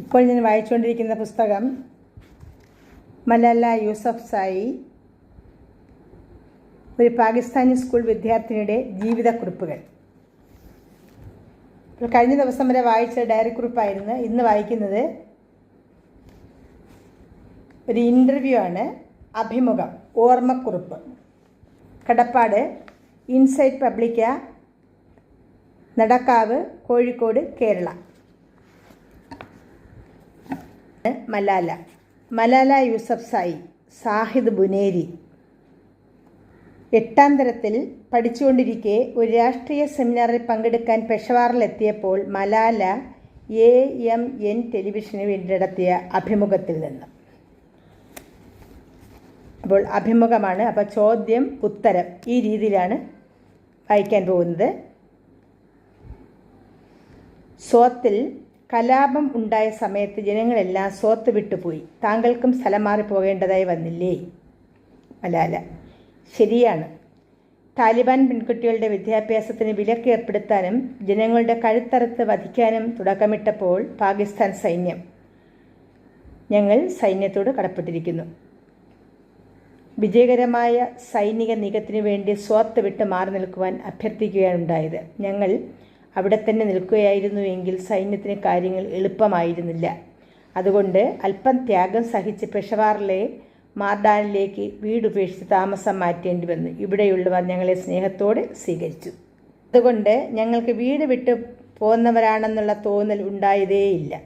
ഇപ്പോൾ ഞാൻ വായിച്ചുകൊണ്ടിരിക്കുന്ന പുസ്തകം മലാല യൂസഫ് സായി ഒരു പാകിസ്ഥാനി സ്കൂൾ വിദ്യാർത്ഥിനിയുടെ ജീവിതക്കുറിപ്പുകൾ. കഴിഞ്ഞ ദിവസം വരെ വായിച്ച ഡയറി കുറിപ്പായിരുന്നു. ഇന്ന് വായിക്കുന്നത് ഒരു ഇന്റർവ്യൂ ആണ്. അഭിമുഖം ഓർമ്മക്കുറിപ്പ്. കടപ്പാട് ഇൻസൈറ്റ് പബ്ലിക്ക നടക്കാവ് കോഴിക്കോട് കേരള. മലാല. മലാല യൂസഫ്സായി സാഹിദ് ബുനേരി. എട്ടാം തരത്തിൽ പഠിച്ചുകൊണ്ടിരിക്കെ ഒരു രാഷ്ട്രീയ സെമിനാറിൽ പങ്കെടുക്കാൻ പെഷവാറിലെത്തിയപ്പോൾ മലാല എ എം എൻ ടെലിവിഷന് വേണ്ടി നടത്തിയ അഭിമുഖത്തിൽ നിന്ന്. അപ്പോൾ അഭിമുഖമാണ് അപ്പോൾ ചോദ്യം ഉത്തരം ഈ രീതിയിലാണ് വായിക്കാൻ പോകുന്നത്. സ്വത്തിൽ കലാപം ഉണ്ടായ സമയത്ത് ജനങ്ങളെല്ലാം സ്വത്ത് വിട്ടുപോയി താങ്കൾക്കും സ്ഥലം മാറി പോകേണ്ടതായി വന്നില്ലേ? മലാല ശരിയാണ്. താലിബാൻ പെൺകുട്ടികളുടെ വിദ്യാഭ്യാസത്തിന് വിലക്ക് ഏർപ്പെടുത്താനും ജനങ്ങളുടെ കഴുത്തറുത്ത് വധിക്കാനും തുടക്കമിട്ടപ്പോൾ പാകിസ്ഥാൻ സൈന്യം ഞങ്ങൾ സൈന്യത്തോട് കടപ്പെട്ടിരിക്കുന്നു. വിജയകരമായ സൈനിക നീക്കത്തിനു വേണ്ടി സ്വത്ത് വിട്ട് മാറി നിൽക്കുവാൻ അഭ്യർത്ഥിക്കുകയാണുണ്ടായത് ഞങ്ങൾ അവിടെ തന്നെ നിൽക്കുകയായിരുന്നു എങ്കിൽ സൈന്യത്തിന് കാര്യങ്ങൾ എളുപ്പമായിരുന്നില്ല. അതുകൊണ്ട് അല്പം ത്യാഗം സഹിച്ച് പെഷവാറിലെ മാർഡാനിലേക്ക് വീടുപേക്ഷിച്ച് താമസം മാറ്റേണ്ടി വന്നു. ഇവിടെയുള്ളവർ ഞങ്ങളെ സ്നേഹത്തോടെ സ്വീകരിച്ചു. അതുകൊണ്ട് ഞങ്ങൾക്ക് വീട് വിട്ട് പോകുന്നവരാണെന്നുള്ള തോന്നൽ ഉണ്ടായതേയില്ല.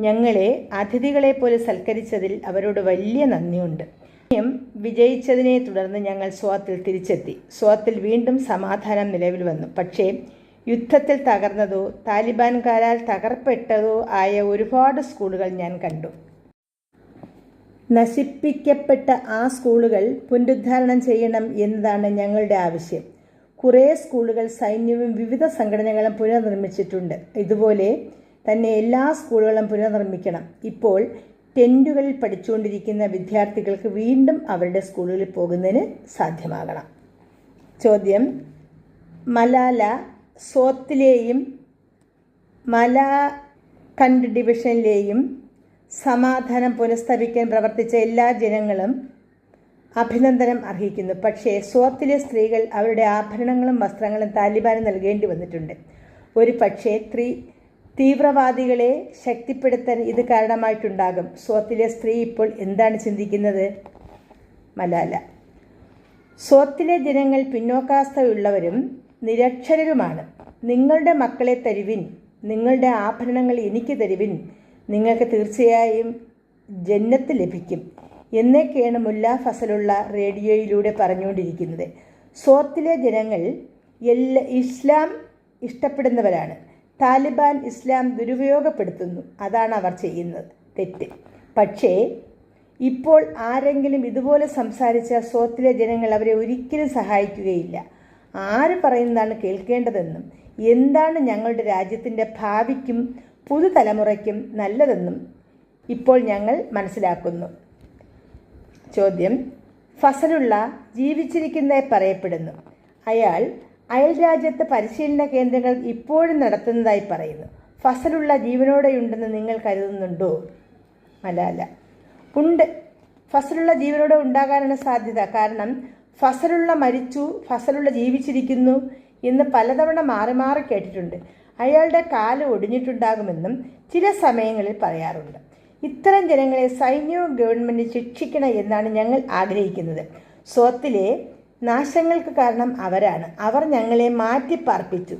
ഞങ്ങളെ അതിഥികളെ പോലെ സൽക്കരിച്ചതിൽ അവരോട് വലിയ നന്ദിയുണ്ട്. സൈന്യം വിജയിച്ചതിനെ തുടർന്ന് ഞങ്ങൾ സ്വാത്തിൽ തിരിച്ചെത്തി. സ്വാത്തിൽ വീണ്ടും സമാധാനം നിലവിൽ വന്നു. പക്ഷേ യുദ്ധത്തിൽ തകർന്നതോ താലിബാൻകാരാൽ തകർപ്പെട്ടതോ ആയ ഒരുപാട് സ്കൂളുകൾ ഞാൻ കണ്ടു. നശിപ്പിക്കപ്പെട്ട ആ സ്കൂളുകൾ പുനരുദ്ധാരണം ചെയ്യണം എന്നതാണ് ഞങ്ങളുടെ ആവശ്യം. കുറേ സ്കൂളുകൾ സൈന്യവും വിവിധ സംഘടനകളും പുനർനിർമ്മിച്ചിട്ടുണ്ട്. ഇതുപോലെ തന്നെ എല്ലാ സ്കൂളുകളും പുനർനിർമ്മിക്കണം. ഇപ്പോൾ ടെന്റുകളിൽ പഠിച്ചുകൊണ്ടിരിക്കുന്ന വിദ്യാർത്ഥികൾക്ക് വീണ്ടും അവരുടെ സ്കൂളുകളിൽ പോകുന്നതിന് സാധ്യമാകണം. ചോദ്യം. മലാല സോത്തിലെയും മലാഖണ്ഡ് ഡിവിഷനിലെയും സമാധാനം പുനഃസ്ഥാപിക്കാൻ പ്രവർത്തിച്ച എല്ലാ ജനങ്ങളും അഭിനന്ദനം അർഹിക്കുന്നു. പക്ഷേ സ്വത്തിലെ സ്ത്രീകൾ അവരുടെ ആഭരണങ്ങളും വസ്ത്രങ്ങളും താലിബാന് നൽകേണ്ടി വന്നിട്ടുണ്ട്. ഒരു പക്ഷേ ത്രീ തീവ്രവാദികളെ ശക്തിപ്പെടുത്താൻ ഇത് കാരണമായിട്ടുണ്ടാകും. സ്വത്തിലെ സ്ത്രീ ഇപ്പോൾ എന്താണ് ചിന്തിക്കുന്നത്? മലാല. സ്വത്തിലെ ജനങ്ങൾ പിന്നോക്കാവസ്ഥയുള്ളവരും നിരക്ഷരരുമാണ്. നിങ്ങളുടെ മക്കളെ തരുവിൻ നിങ്ങളുടെ ആഭരണങ്ങൾ എനിക്ക് തരുവിൻ നിങ്ങൾക്ക് തീർച്ചയായും ജന്നത്ത് ലഭിക്കും. എന്നൊക്കെയാണ് മുല്ല ഫസലുള്ള റേഡിയോയിലൂടെ പറഞ്ഞുകൊണ്ടിരിക്കുന്നത്. സോത്തിലെ ജനങ്ങൾ എല്ലാ ഇസ്ലാം ഇഷ്ടപ്പെടുന്നവരാണ്. താലിബാൻ ഇസ്ലാം ദുരുപയോഗപ്പെടുത്തുന്നു. അതാണ് അവർ ചെയ്യുന്നത്. തെറ്റ്. പക്ഷേ ഇപ്പോൾ ആരെങ്കിലും ഇതുപോലെ സംസാരിച്ച സോത്തിലെ ജനങ്ങൾ അവരെ ഒരിക്കലും സഹായിക്കുകയില്ല. ആര് പറയുന്നതാണ് കേൾക്കേണ്ടതെന്നും എന്താണ് ഞങ്ങളുടെ രാജ്യത്തിന്റെ ഭാവിക്കും പുതുതലമുറയ്ക്കും നല്ലതെന്നും ഇപ്പോൾ ഞങ്ങൾ മനസ്സിലാക്കുന്നു. ചോദ്യം ഫസലുള്ള ജീവിച്ചിരിക്കുന്നതായി പറയപ്പെടുന്നു. അയാൾ അയൽ രാജ്യത്ത് പരിശീലന കേന്ദ്രങ്ങൾ ഇപ്പോഴും നടത്തുന്നതായി പറയുന്നു. ഫസലുള്ള ജീവനോടെയുണ്ടെന്ന് നിങ്ങൾ കരുതുന്നുണ്ടോ? അല്ല അല്ല. ഉണ്ട്. ഫസലുള്ള ജീവനോടെ ഉണ്ടാകാനാണ് സാധ്യത. കാരണം ഫസലുള്ള മരിച്ചു ഫസലുള്ള ജീവിച്ചിരിക്കുന്നു എന്ന് പലതവണ മാറി മാറി കേട്ടിട്ടുണ്ട്. അയാളുടെ കാൽ ഒടിഞ്ഞിട്ടുണ്ടാകുമെന്നും ചില സമയങ്ങളിൽ പറയാറുണ്ട്. ഇത്തരം ജനങ്ങളെ സൈന്യവും ഗവൺമെന്റ് ശിക്ഷിക്കണം എന്നാണ് ഞങ്ങൾ ആഗ്രഹിക്കുന്നത്. സ്വത്തിലെ നാശങ്ങൾക്ക് കാരണം അവരാണ്. അവർ ഞങ്ങളെ മാറ്റിപ്പാർപ്പിച്ചു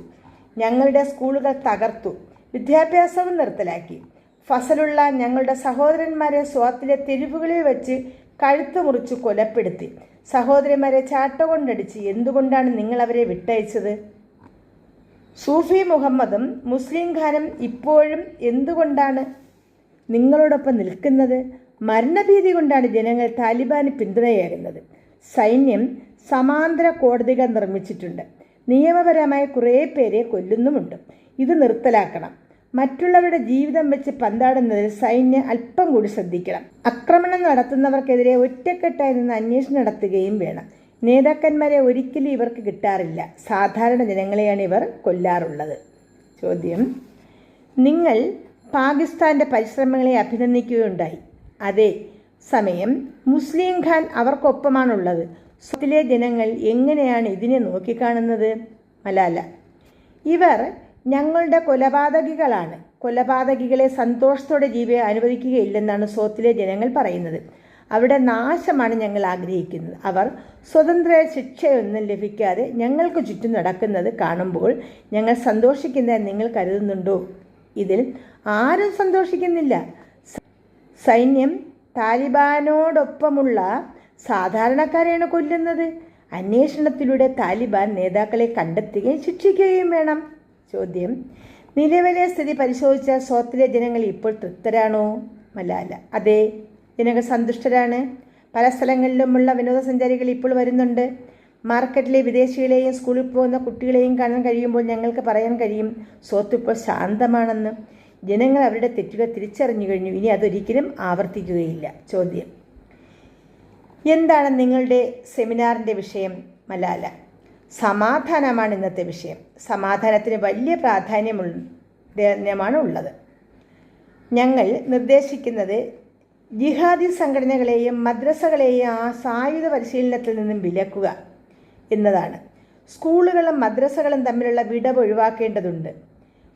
ഞങ്ങളുടെ സ്കൂളുകൾ തകർത്തു. വിദ്യാഭ്യാസവും നിർത്തലാക്കി. ഫസലുള്ള ഞങ്ങളുടെ സഹോദരന്മാരെ സ്വത്തിലെ തെരുവുകളിൽ വെച്ച് കഴുത്ത് മുറിച്ച് കൊലപ്പെടുത്തി. സഹോദരിമാരെ ചാട്ട കൊണ്ടടിച്ച് എന്തുകൊണ്ടാണ് നിങ്ങൾ അവരെ വിട്ടയച്ചത്? സൂഫി മുഹമ്മദും മുസ്ലിം ഖാനും ഇപ്പോഴും എന്തുകൊണ്ടാണ് നിങ്ങളോടൊപ്പം നിൽക്കുന്നത്? മരണഭീതി കൊണ്ടാണ് ജനങ്ങൾ താലിബാന് പിന്തുണയേകുന്നത് സൈന്യം സമാന്തര കോടതികൾ നിർമ്മിച്ചിട്ടുണ്ട്. നിയമപരമായ കുറേ പേരെ കൊല്ലുന്നുമുണ്ട്. ഇത് നിർത്തലാക്കണം. മറ്റുള്ളവരുടെ ജീവിതം വെച്ച് പന്താടുന്നതിൽ സൈന്യം അല്പം കൂടി ശ്രദ്ധിക്കണം. ആക്രമണം നടത്തുന്നവർക്കെതിരെ ഒറ്റക്കെട്ടായി നിന്ന് അന്വേഷണം നടത്തുകയും വേണം. നേതാക്കന്മാരെ ഒരിക്കലും ഇവർക്ക് കിട്ടാറില്ല. സാധാരണ ജനങ്ങളെയാണ് ഇവർ കൊല്ലാറുള്ളത്. ചോദ്യം. നിങ്ങൾ പാകിസ്ഥാന്റെ പരിശ്രമങ്ങളെ അഭിനന്ദിക്കുകയുണ്ടായി. അതേ സമയം മുസ്ലിം ഖാൻ അവർക്കൊപ്പമാണുള്ളത്. സ്വത്തിലെ ജനങ്ങൾ എങ്ങനെയാണ് ഇതിനെ നോക്കിക്കാണുന്നത്? മലാല. ഇവർ ഞങ്ങളുടെ കൊലപാതകികളാണ്. കൊലപാതകികളെ സന്തോഷത്തോടെ ജീവിയെ അനുവദിക്കുകയില്ലെന്നാണ് സോത്തിലെ ജനങ്ങൾ പറയുന്നത്. അവിടെ നാശമാണ് ഞങ്ങൾ ആഗ്രഹിക്കുന്നത്. അവർ സ്വതന്ത്ര ശിക്ഷയൊന്നും ലഭിക്കാതെ ഞങ്ങൾക്ക് ചുറ്റും നടക്കുന്നത് കാണുമ്പോൾ ഞങ്ങൾ സന്തോഷിക്കുന്നത് നിങ്ങൾ കരുതുന്നുണ്ടോ? ഇതിൽ ആരും സന്തോഷിക്കുന്നില്ല. സൈന്യം താലിബാനോടൊപ്പമുള്ള സാധാരണക്കാരെയാണ് കൊല്ലുന്നത്. അന്വേഷണത്തിലൂടെ താലിബാൻ നേതാക്കളെ കണ്ടെത്തുകയും ശിക്ഷിക്കുകയും വേണം. ചോദ്യം. നിലവിലെ സ്ഥിതി പരിശോധിച്ചാൽ സോത്തിലെ ജനങ്ങൾ ഇപ്പോൾ തൃപ്തരാണോ? മലാല അതെ ജനങ്ങൾ സന്തുഷ്ടരാണ്. പല സ്ഥലങ്ങളിലുമുള്ള വിനോദസഞ്ചാരികൾ ഇപ്പോൾ വരുന്നുണ്ട്. മാർക്കറ്റിലെ വിദേശികളെയും സ്കൂളിൽ പോകുന്ന കുട്ടികളെയും കാണാൻ കഴിയുമ്പോൾ ഞങ്ങൾക്ക് പറയാൻ കഴിയും സോത്ത് ഇപ്പോൾ ശാന്തമാണെന്ന്. ജനങ്ങൾ അവരുടെ തെറ്റുകൾ തിരിച്ചറിഞ്ഞു കഴിഞ്ഞു. ഇനി അതൊരിക്കലും ആവർത്തിക്കുകയില്ല. ചോദ്യം. എന്താണ് നിങ്ങളുടെ സെമിനാറിന്റെ വിഷയം? മലാല സമാധാനമാണ് ഇന്നത്തെ വിഷയം. സമാധാനത്തിന് വലിയ പ്രാധാന്യമാണ് ഉള്ളത് ഞങ്ങൾ നിർദ്ദേശിക്കുന്നത് ജിഹാദി സംഘടനകളെയും മദ്രസകളെയും ആ സായുധ പരിശീലനത്തിൽ നിന്നും വിലക്കുക എന്നതാണ്. സ്കൂളുകളും മദ്രസകളും തമ്മിലുള്ള വിടവ് ഒഴിവാക്കേണ്ടതുണ്ട്.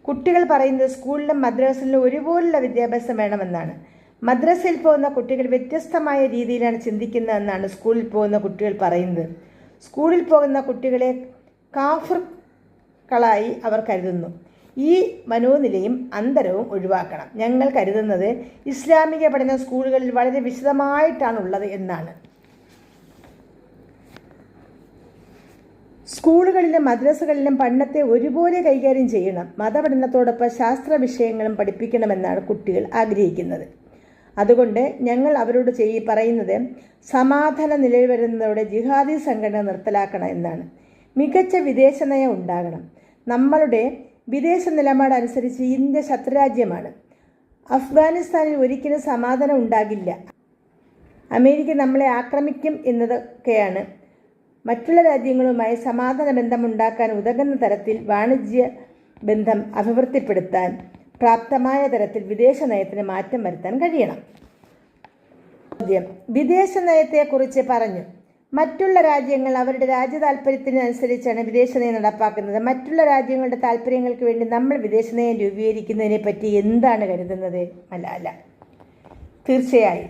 കുട്ടികൾ പറയുന്നത് സ്കൂളിലും മദ്രസയിലും ഒരുപോലുള്ള വിദ്യാഭ്യാസം വേണമെന്നാണ്. മദ്രസയിൽ പോകുന്ന കുട്ടികൾ വ്യത്യസ്തമായ രീതിയിലാണ് ചിന്തിക്കുന്നതെന്നാണ് സ്കൂളിൽ പോകുന്ന കുട്ടികൾ പറയുന്നത്. സ്കൂളിൽ പോകുന്ന കുട്ടികളെ കാഫർക്കളായി അവർ കരുതുന്നു. ഈ മനോനിലയും അന്തരവും ഒഴിവാക്കണം. ഞങ്ങൾ കരുതുന്നത് ഇസ്ലാമിക പഠന സ്കൂളുകളിൽ വളരെ വിശദമായിട്ടാണുള്ളത് എന്നാണ്. സ്കൂളുകളിലും മദ്രസകളിലും പഠനത്തെ ഒരുപോലെ കൈകാര്യം ചെയ്യണം. മതപഠനത്തോടൊപ്പം ശാസ്ത്ര വിഷയങ്ങളും പഠിപ്പിക്കണമെന്നാണ് കുട്ടികൾ ആഗ്രഹിക്കുന്നത്. അതുകൊണ്ട് ഞങ്ങൾ അവരോട് ചെയ്യി പറയുന്നത് സമാധാന നിലയിൽ വരുന്നതോടെ ജിഹാദി സംഘടന നിർത്തലാക്കണം എന്നാണ്. മികച്ച വിദേശ നയം ഉണ്ടാകണം. നമ്മളുടെ വിദേശ നിലപാട് അനുസരിച്ച് ഇന്ത്യ ശത്രുരാജ്യമാണ്. അഫ്ഗാനിസ്ഥാനിൽ ഒരിക്കലും സമാധാനം ഉണ്ടാകില്ല. അമേരിക്ക നമ്മളെ ആക്രമിക്കും എന്നതൊക്കെയാണ്. മറ്റുള്ള രാജ്യങ്ങളുമായി സമാധാന ബന്ധമുണ്ടാക്കാൻ ഉതകുന്ന തരത്തിൽ വാണിജ്യ ബന്ധം അഭിവൃദ്ധിപ്പെടുത്താൻ പ്രാപ്തമായ തരത്തിൽ വിദേശ നയത്തിന് മാറ്റം വരുത്താൻ കഴിയണം. ചോദ്യം വിദേശ നയത്തെക്കുറിച്ച് പറഞ്ഞു. മറ്റുള്ള രാജ്യങ്ങൾ അവരുടെ രാജ്യ താല്പര്യത്തിനനുസരിച്ചാണ് വിദേശ നയം നടപ്പാക്കുന്നത്. മറ്റുള്ള രാജ്യങ്ങളുടെ താല്പര്യങ്ങൾക്ക് വേണ്ടി നമ്മൾ വിദേശ നയം രൂപീകരിക്കുന്നതിനെ പറ്റി എന്താണ് കരുതുന്നത്? മലാല തീർച്ചയായും.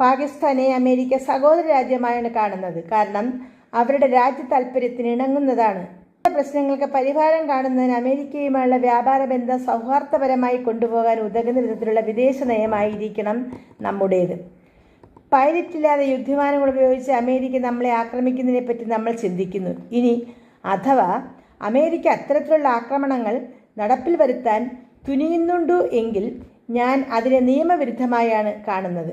പാകിസ്ഥാനെ അമേരിക്ക സഹോദര രാജ്യമായാണ് കാണുന്നത്. കാരണം അവരുടെ രാജ്യ താല്പര്യത്തിന് ഇണങ്ങുന്നതാണ്. പ്രശ്നങ്ങൾക്ക് പരിഹാരം കാണുന്നതിന് അമേരിക്കയുമായുള്ള വ്യാപാര ബന്ധം സൗഹാർദ്ദപരമായി കൊണ്ടുപോകാൻ ഉതകുന്ന വിധത്തിലുള്ള വിദേശ നയമായിരിക്കണം നമ്മുടേത്. പൈലറ്റ് ഇല്ലാതെ യുദ്ധവിമാനങ്ങൾ ഉപയോഗിച്ച് അമേരിക്ക നമ്മളെ ആക്രമിക്കുന്നതിനെ പറ്റി നമ്മൾ ചിന്തിക്കുന്നു. ഇനി അഥവാ അമേരിക്ക അത്തരത്തിലുള്ള ആക്രമണങ്ങൾ നടപ്പിൽ വരുത്താൻ തുനിയുന്നുണ്ടു എങ്കിൽ ഞാൻ അതിനെ നിയമവിരുദ്ധമായാണ് കാണുന്നത്.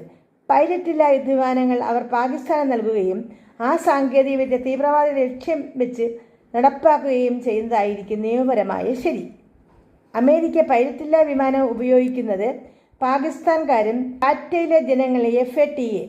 പൈലറ്റില്ലാ യുദ്ധവിമാനങ്ങൾ അവർ പാകിസ്ഥാന് നൽകുകയും ആ സാങ്കേതികവിദ്യ തീവ്രവാദ ലക്ഷ്യം വെച്ച് നടപ്പാക്കുകയും ചെയ്യുന്നതായിരിക്കും നിയമപരമായ ശരി. അമേരിക്ക പൈലറ്റില്ല വിമാനം ഉപയോഗിക്കുന്നത് പാകിസ്ഥാൻകാരും ടാറ്റയിലെ ജനങ്ങളെ എഫ് എ ടി എ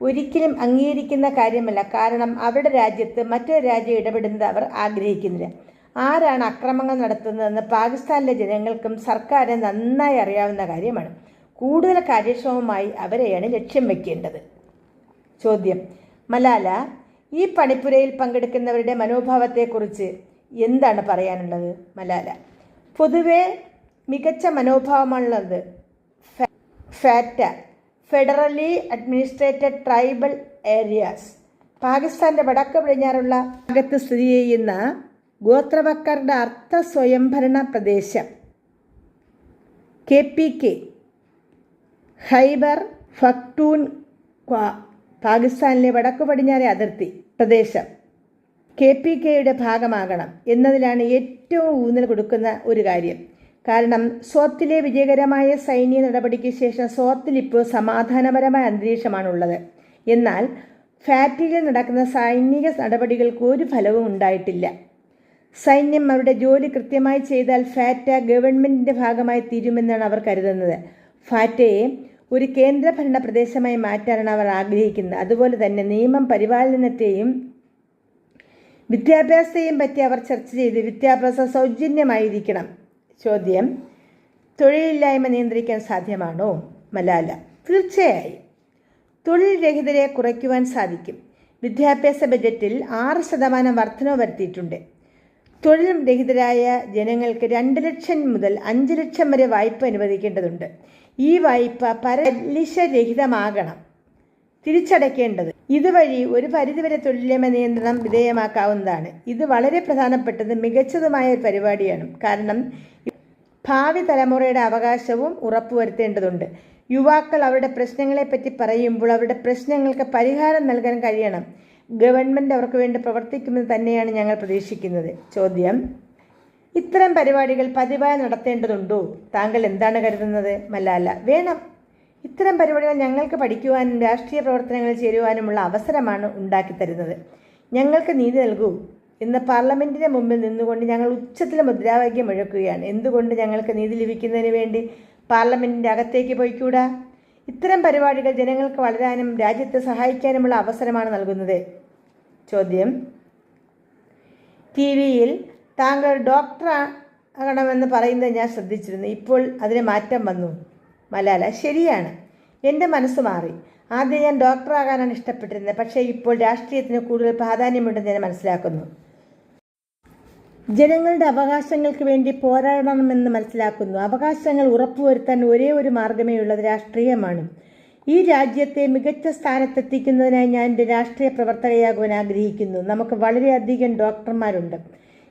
ഒരിക്കലും അംഗീകരിക്കുന്ന കാര്യമല്ല. കാരണം അവരുടെ രാജ്യത്ത് മറ്റൊരു രാജ്യം ഇടപെടുന്നത് അവർ ആഗ്രഹിക്കുന്നില്ല. ആരാണ് അക്രമങ്ങൾ നടത്തുന്നതെന്ന് പാകിസ്ഥാനിലെ ജനങ്ങൾക്കും സർക്കാരെ നന്നായി അറിയാവുന്ന കാര്യമാണ്. കൂടുതൽ കാര്യക്ഷമമായി അവരെയാണ് ലക്ഷ്യം വയ്ക്കേണ്ടത് ചോദ്യം. മലാല ഈ പണിപ്പുരയിൽ പങ്കെടുക്കുന്നവരുടെ മനോഭാവത്തെക്കുറിച്ച് എന്താണ് പറയാനുള്ളത് മലാല? പൊതുവെ മികച്ച മനോഭാവമുള്ളത് FATA federally administered tribal areas. പാകിസ്ഥാന്റെ വടക്ക് പടിഞ്ഞാറുള്ള ഭാഗത്ത് സ്ഥിതി ചെയ്യുന്ന ഗോത്രവക്കാരുടെ അർത്ഥ സ്വയംഭരണ പ്രദേശം K P K. Khyber Pakhtun പാകിസ്ഥാനിലെ വടക്കു പടിഞ്ഞാറെ അതിർത്തി. പ്രദേശം. കെ പി കെയുടെ ഭാഗമാകണം എന്നതിലാണ് ഏറ്റവും ഊന്നൽ കൊടുക്കുന്ന ഒരു കാര്യം. കാരണം സ്വത്തിലെ വിജയകരമായ സൈനിക നടപടിക്ക് ശേഷം സ്വത്തിൽ ഇപ്പോൾ സമാധാനപരമായ അന്തരീക്ഷമാണുള്ളത്. എന്നാൽ ഫാറ്റിൽ നടക്കുന്ന സൈനിക നടപടികൾക്ക് ഒരു ഫലവും ഉണ്ടായിട്ടില്ല. സൈന്യം അവരുടെ ജോലി കൃത്യമായി ചെയ്താൽ ഫാറ്റ ഗവൺമെന്റിന്റെ ഭാഗമായി തീരുമെന്നാണ് അവർ കരുതുന്നത്. ഫാറ്റയെ ഒരു കേന്ദ്രഭരണ പ്രദേശമായി മാറ്റാനാണ് അവർ ആഗ്രഹിക്കുന്നത്. അതുപോലെ തന്നെ നിയമം പരിപാലനത്തെയും വിദ്യാഭ്യാസത്തെയും പറ്റി അവർ ചർച്ച ചെയ്ത് വിദ്യാഭ്യാസം സൗജന്യമായിരിക്കണം. ചോദ്യം തൊഴിലില്ലായ്മ നിയന്ത്രിക്കാൻ സാധ്യമാണോ? മലാല തീർച്ചയായും. തൊഴിൽ രഹിതരെ കുറയ്ക്കുവാൻ സാധിക്കും. വിദ്യാഭ്യാസ ബജറ്റിൽ ആറ് ശതമാനം വർധനവ് വരുത്തിയിട്ടുണ്ട്. തൊഴിൽ രഹിതരായ ജനങ്ങൾക്ക് രണ്ട് ലക്ഷം മുതൽ അഞ്ച് ലക്ഷം വരെ വായ്പ അനുവദിക്കേണ്ടതുണ്ട്. ഈ വായ്പ പലിശരഹിതമാകണം തിരിച്ചടയ്ക്കേണ്ടത്. ഇതുവഴി ഒരു പരിധിവരെ തൊഴിലമ നിയന്ത്രണം വിധേയമാക്കാവുന്നതാണ്. ഇത് വളരെ പ്രധാനപ്പെട്ടതും മികച്ചതുമായ ഒരു പരിപാടിയാണ്. കാരണം ഭാവി തലമുറയുടെ അവകാശവും ഉറപ്പുവരുത്തേണ്ടതുണ്ട്. യുവാക്കൾ അവരുടെ പ്രശ്നങ്ങളെപ്പറ്റി പറയുമ്പോൾ അവരുടെ പ്രശ്നങ്ങൾക്ക് പരിഹാരം നൽകാൻ കഴിയണം. ഗവൺമെന്റ് അവർക്ക് വേണ്ടി പ്രവർത്തിക്കുമെന്ന് തന്നെയാണ് ഞങ്ങൾ പ്രതീക്ഷിക്കുന്നത്. ചോദ്യം. ഇത്തരം പരിപാടികൾ പതിവായി നടത്തേണ്ടതുണ്ടോ? താങ്കൾ എന്താണ് കരുതുന്നത്? മലാല വേണം. ഇത്തരം പരിപാടികൾ ഞങ്ങൾക്ക് പഠിക്കുവാനും രാഷ്ട്രീയ പ്രവർത്തനങ്ങളിൽ ചേരുവാനുമുള്ള അവസരമാണ് ഉണ്ടാക്കിത്തരുന്നത് ഞങ്ങൾക്ക് നീതി നൽകൂ. ഇന്ന് പാർലമെന്റിന് മുമ്പിൽ നിന്നുകൊണ്ട് ഞങ്ങൾ ഉച്ചത്തിൽ മുദ്രാവാക്യം മുഴക്കുകയാണ്. എന്തുകൊണ്ട് ഞങ്ങൾക്ക് നീതി ലഭിക്കുന്നതിന് വേണ്ടി പാർലമെന്റിന്റെ അകത്തേക്ക് പോയിക്കൂടാ? ഇത്തരം പരിപാടികൾ ജനങ്ങൾക്ക് വളരാനും രാജ്യത്തെ സഹായിക്കാനുമുള്ള അവസരമാണ് നൽകുന്നത്. ചോദ്യം. ടി വിയിൽ താങ്കൾ ഡോക്ടർ ആകണമെന്ന് പറയുന്നത് ഞാൻ ശ്രദ്ധിച്ചിരുന്നു. ഇപ്പോൾ അതിന് മാറ്റം വന്നു. മലാല ശരിയാണ്. എന്റെ മനസ്സ് മാറി. ആദ്യം ഞാൻ ഡോക്ടറാകാനാണ് ഇഷ്ടപ്പെട്ടിരുന്നത്. പക്ഷേ ഇപ്പോൾ രാഷ്ട്രീയത്തിന് കൂടുതൽ പ്രാധാന്യമുണ്ടെന്ന് ഞാൻ മനസ്സിലാക്കുന്നു. ജനങ്ങളുടെ അവകാശങ്ങൾക്ക് വേണ്ടി പോരാടണമെന്ന് മനസ്സിലാക്കുന്നു. അവകാശങ്ങൾ ഉറപ്പുവരുത്താൻ ഒരേ ഒരു മാർഗമേ ഉള്ളത് രാഷ്ട്രീയമാണ്. ഈ രാജ്യത്തെ മികച്ച സ്ഥാനത്തെത്തിക്കുന്നതിനായി ഞാൻ എന്റെ രാഷ്ട്രീയ പ്രവർത്തകയാകുവാൻ ആഗ്രഹിക്കുന്നു. നമുക്ക് വളരെയധികം ഡോക്ടർമാരുണ്ട്.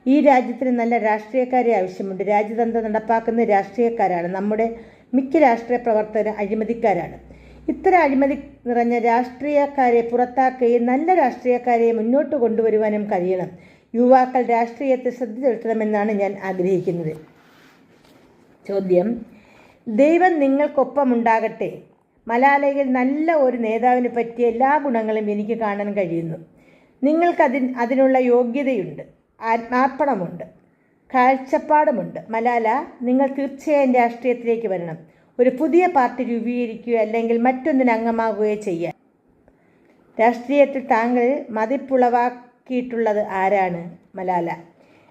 ഈ രാജ്യത്തിന് നല്ല രാഷ്ട്രീയക്കാരെ ആവശ്യമുണ്ട്. രാജ്യതന്ത്രം നടപ്പാക്കുന്ന രാഷ്ട്രീയക്കാരാണ്. നമ്മുടെ മിക്ക രാഷ്ട്രീയ പ്രവർത്തകർ അഴിമതിക്കാരാണ്. ഇത്തരം അഴിമതി നിറഞ്ഞ രാഷ്ട്രീയക്കാരെ പുറത്താക്കുകയും നല്ല രാഷ്ട്രീയക്കാരെ മുന്നോട്ട് കൊണ്ടുവരുവാനും കഴിയണം. യുവാക്കൾ രാഷ്ട്രീയത്തെ ശ്രദ്ധ ചെലുത്തണമെന്നാണ് ഞാൻ ആഗ്രഹിക്കുന്നത്. ചോദ്യം. ദൈവം നിങ്ങൾക്കൊപ്പമുണ്ടാകട്ടെ. മലാലയിൽ നല്ല ഒരു നേതാവിനെ പറ്റിയ എല്ലാ ഗുണങ്ങളും എനിക്ക് കാണാൻ കഴിയുന്നു. നിങ്ങൾക്കതി അതിനുള്ള യോഗ്യതയുണ്ട്. ആത്മാർപ്പണമുണ്ട്. കാഴ്ചപ്പാടുമുണ്ട്. മലാല നിങ്ങൾ തീർച്ചയായും രാഷ്ട്രീയത്തിലേക്ക് വരണം. ഒരു പുതിയ പാർട്ടി രൂപീകരിക്കുകയോ അല്ലെങ്കിൽ മറ്റൊന്നിന് അംഗമാകുകയോ ചെയ്യാം രാഷ്ട്രീയത്തിൽ താങ്കൾ മതിപ്പുളവാക്കിയിട്ടുള്ളത് ആരാണ്? മലാല.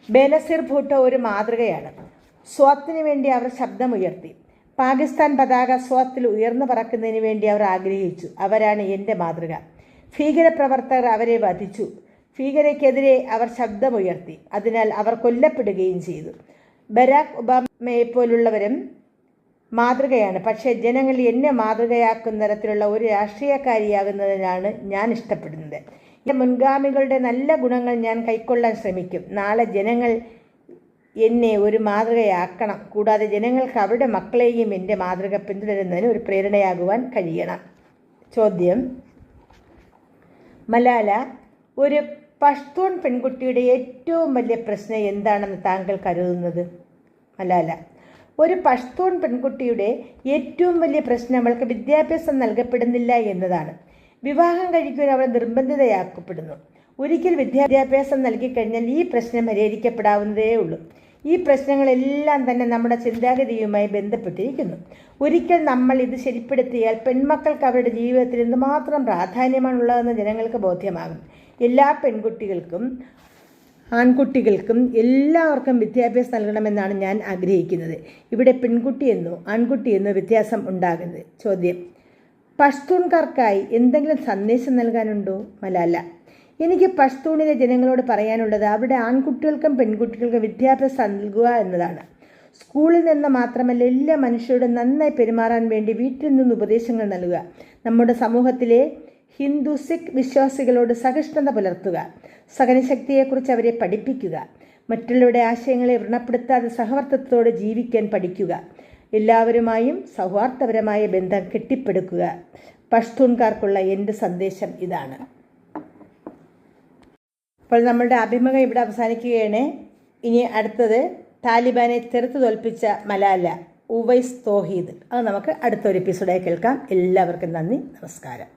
ബേനസിർ ഭൂട്ടോ ഒരു മാതൃകയാണ്. സ്വാത്തിന് വേണ്ടി അവർ ശബ്ദമുയർത്തി. പാകിസ്ഥാൻ പതാക സ്വാത്തിൽ ഉയർന്നു പറക്കുന്നതിന് വേണ്ടി അവർ ആഗ്രഹിച്ചു. അവരാണ് എന്റെ മാതൃക. ഭീകരപ്രവർത്തകർ അവരെ വധിച്ചു. ഭീകരയ്ക്കെതിരെ അവർ ശബ്ദമുയർത്തി. അതിനാൽ അവർ കൊല്ലപ്പെടുകയും ചെയ്തു. ബരാക് ഒബാമയെ പോലുള്ളവരും മാതൃകയാണ്. പക്ഷേ ജനങ്ങൾ എന്നെ മാതൃകയാക്കുന്ന തരത്തിലുള്ള ഒരു രാഷ്ട്രീയക്കാരിയാകുന്നതിനാണ് ഞാൻ ഇഷ്ടപ്പെടുന്നത്. എന്റെ മുൻഗാമികളുടെ നല്ല ഗുണങ്ങൾ ഞാൻ കൈക്കൊള്ളാൻ ശ്രമിക്കും. നാളെ ജനങ്ങൾ എന്നെ ഒരു മാതൃകയാക്കണം. കൂടാതെ ജനങ്ങൾക്ക് അവരുടെ മക്കളെയും എന്റെ മാതൃക പിന്തുടരുന്നതിന് ഒരു പ്രേരണയാകുവാൻ കഴിയണം. ചോദ്യം. മലാല ഒരു പഷ്തൂൺ പെൺകുട്ടിയുടെ ഏറ്റവും വലിയ പ്രശ്നം എന്താണെന്ന് താങ്കൾ കരുതുന്നത്? മലാല ഒരു പഷ്തൂൺ പെൺകുട്ടിയുടെ ഏറ്റവും വലിയ പ്രശ്നം അവൾക്ക് വിദ്യാഭ്യാസം നൽകപ്പെടുന്നില്ല എന്നതാണ്. വിവാഹം കഴിക്കുവാൻ അവൾ നിർബന്ധിതയാക്കപ്പെടുന്നു. ഒരിക്കൽ വിദ്യാഭ്യാസം നൽകിക്കഴിഞ്ഞാൽ ഈ പ്രശ്നം പരിഹരിക്കപ്പെടാവുന്നതേ ഉള്ളൂ. ഈ പ്രശ്നങ്ങളെല്ലാം തന്നെ നമ്മുടെ ചിന്താഗതിയുമായി ബന്ധപ്പെട്ടിരിക്കുന്നു. ഒരിക്കൽ നമ്മൾ ഇത് ശരിപ്പെടുത്തിയാൽ പെൺമക്കൾക്ക് അവരുടെ ജീവിതത്തിൽ എന്തുമാത്രം പ്രാധാന്യമാണുള്ളതെന്ന് ജനങ്ങൾക്ക് ബോധ്യമാകും. എല്ലാ പെൺകുട്ടികൾക്കും ആൺകുട്ടികൾക്കും എല്ലാവർക്കും വിദ്യാഭ്യാസം നൽകണമെന്നാണ് ഞാൻ ആഗ്രഹിക്കുന്നത്. ഇവിടെ പെൺകുട്ടിയെന്നോ ആൺകുട്ടിയെന്നോ വ്യത്യാസം ഉണ്ടാകുന്നത് ചോദ്യം. പഷ്തൂൺകാർക്കായി എന്തെങ്കിലും സന്ദേശം നൽകാനുണ്ടോ? മലാല എനിക്ക് പഷ്തൂണിലെ ജനങ്ങളോട് പറയാനുള്ളത് അവിടെ ആൺകുട്ടികൾക്കും പെൺകുട്ടികൾക്കും വിദ്യാഭ്യാസം നൽകുക എന്നതാണ്. സ്കൂളിൽ നിന്ന് മാത്രമല്ല എല്ലാ മനുഷ്യരോടും നന്നായി പെരുമാറാൻ വേണ്ടി വീട്ടിൽ നിന്ന് ഉപദേശങ്ങൾ നൽകുക. നമ്മുടെ സമൂഹത്തിലെ ഹിന്ദു സിഖ് വിശ്വാസികളോട് സഹിഷ്ണുത പുലർത്തുക. സഹനശക്തിയെക്കുറിച്ച് അവരെ പഠിപ്പിക്കുക. മറ്റുള്ളവരുടെ ആശയങ്ങളെ വ്രണപ്പെടുത്താതെ സഹവർത്തത്തോടെ ജീവിക്കാൻ പഠിക്കുക. എല്ലാവരുമായും സൗഹാർദ്ദപരമായ ബന്ധം കെട്ടിപ്പടുക്കുക. പഷ്തൂൺകാർക്കുള്ള എന്റെ സന്ദേശം ഇതാണ്. അപ്പോൾ നമ്മളുടെ അഭിമുഖം ഇവിടെ അവസാനിക്കുകയാണ്. ഇനി അടുത്തത് താലിബാനെ ചെറുത്തു തോൽപ്പിച്ച മലാല ഉവൈസ് തോഹീദ്. അത് നമുക്ക് അടുത്തൊരു എപ്പിസോഡായി കേൾക്കാം. എല്ലാവർക്കും നന്ദി. നമസ്കാരം.